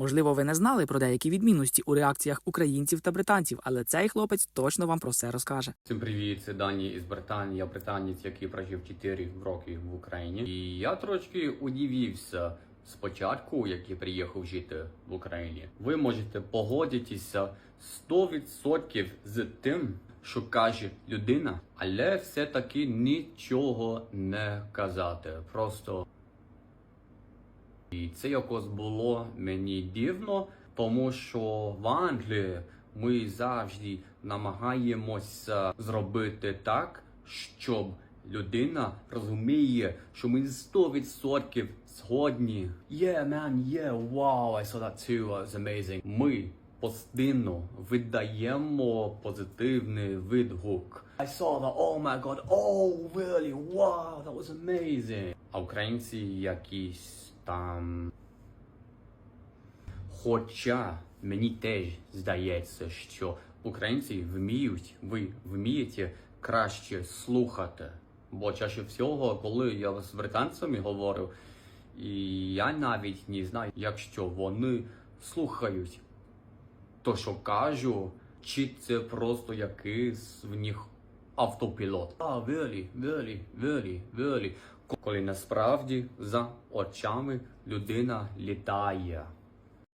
Можливо, ви не знали про деякі відмінності у реакціях українців та британців, але цей хлопець точно вам про все розкаже. Всім привіт, це Дані із Британії. Я британець, який прожив 4 роки в Україні. І я трошки удивився спочатку, як я приїхав жити в Україні. Ви можете погодитися 100% з тим, що каже людина, але все-таки нічого не казати. Просто і це якось було мені дивно, тому що в Англії ми завжди намагаємося зробити так, щоб людина розуміє, що ми 100% згодні. Yeah, man, yeah, wow, I saw that too, that was amazing. Ми постійно видаємо позитивний відгук. I saw that, oh my god, oh really, wow, that was amazing. А українці якісь там Хоча мені теж здається, що українці вміють, ви вмієте краще слухати. Бо чаще всього, коли я з британцями говорю, і я навіть не знаю, якщо вони слухають то, що кажу, чи це просто якийсь в них автопілот. А, really. Коли насправді за очами людина літає.